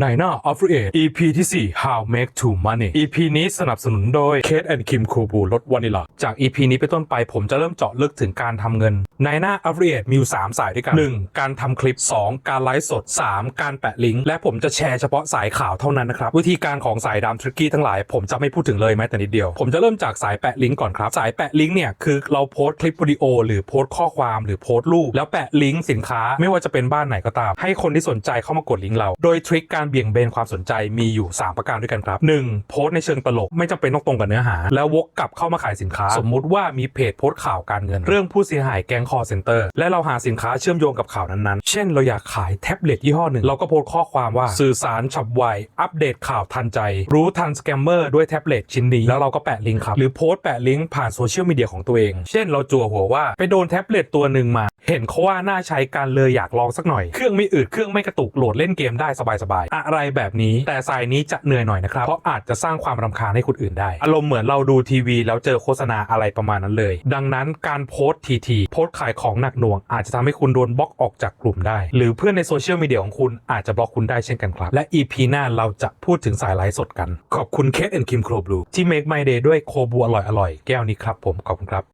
n i n a Affiliate EP ที่ 4 How Make to Money EP นี้สนับสนุนโดย Kate and Kim Cool Brew รสวานิลา จาก EP นี้เป็นต้นไปผมจะเริ่มเจาะลึกถึงการทำเงิน n i n a Affiliate มีอยู่ 3 สายด้วยกัน 1. การทำคลิป 2. การไลฟ์สด 3. การแปะลิงก์ และผมจะแชร์เฉพาะสายข่าวเท่านั้นนะครับ วิธีการของสายดำทริกกี้ทั้งหลาย ผมจะไม่พูดถึงเลยแม้แต่นิดเดียว ผมจะเริ่มจากสายแปะลิงก์ก่อนครับ สายแปะลิงก์เนี่ยคือเราโพสต์คลิปวิดีโอ หรือโพสต์ข้อความหรือโพสต์รูปแล้วแปะลิงก์สินค้า ไม่ว่าจะเป็นบ้านไหนก็ตาม ให้คนที่สนใจเข้ามากดลิงก์เรา โดยทริคการเบี่ยงเบนความสนใจมีอยู่ 3 ประการด้วยกันครับ 1. โพสต์ในเชิงตลกไม่จำเป็นต้องตรงกับเนื้อหา แล้ววกกลับเข้ามาขายสินค้า สมมุติว่ามีเพจโพสต์ข่าวการเงิน เรื่องผู้เสียหายแก๊งคอร์เซ็นเตอร์และเราหาสินค้าเชื่อมโยงกับข่าวนั้นๆ เช่น เราอยากขายแท็บเล็ตยี่ห้อหนึ่งเราก็โพสต์ข้อความว่าสื่อสารฉับไวอัปเดตข่าวทันใจ รู้ทันสแกมเมอร์ด้วยแท็บเล็ตชิ้นนี้แล้วเราก็แปะลิงก์ครับหรือโพสต์แปะลิงก์ผ่านโซเชียลมีเดียของตัวเอง เช่น เราจั่วหัวว่าไปโดนแท็บเล็ตตัวหนึ่งมา เห็นเขาว่าน่าใช้การเลยอยากลองสักหน่อยเครื่องไม่อืดเครื่องไม่กระตุกโหลดเล่นเกมได้สบายๆอะไรแบบนี้ แต่สายนี้จะเหนื่อยหน่อยนะครับ เพราะอาจจะสร้างความรำคาญให้คนอื่นได้ อารมณ์เหมือนเราดูทีวี แล้วเจอโฆษณาอะไรประมาณนั้นเลย ดังนั้นการโพสต์ทีทีโพสต์ขายของหนักหน่วง อาจจะทำให้คุณโดนบล็อกออกจากกลุ่มได้ หรือเพื่อนในโซเชียลมีเดียของคุณอาจจะบล็อกคุณได้เช่นกันครับ และ EP หน้าเราจะพูดถึงสายไลฟ์สดกัน ขอบคุณเคสแอนคิมโครบลูที่ Make My Day ด้วยโคบูอร่อยๆแก้วนี้ครับผมขอบคุณครับ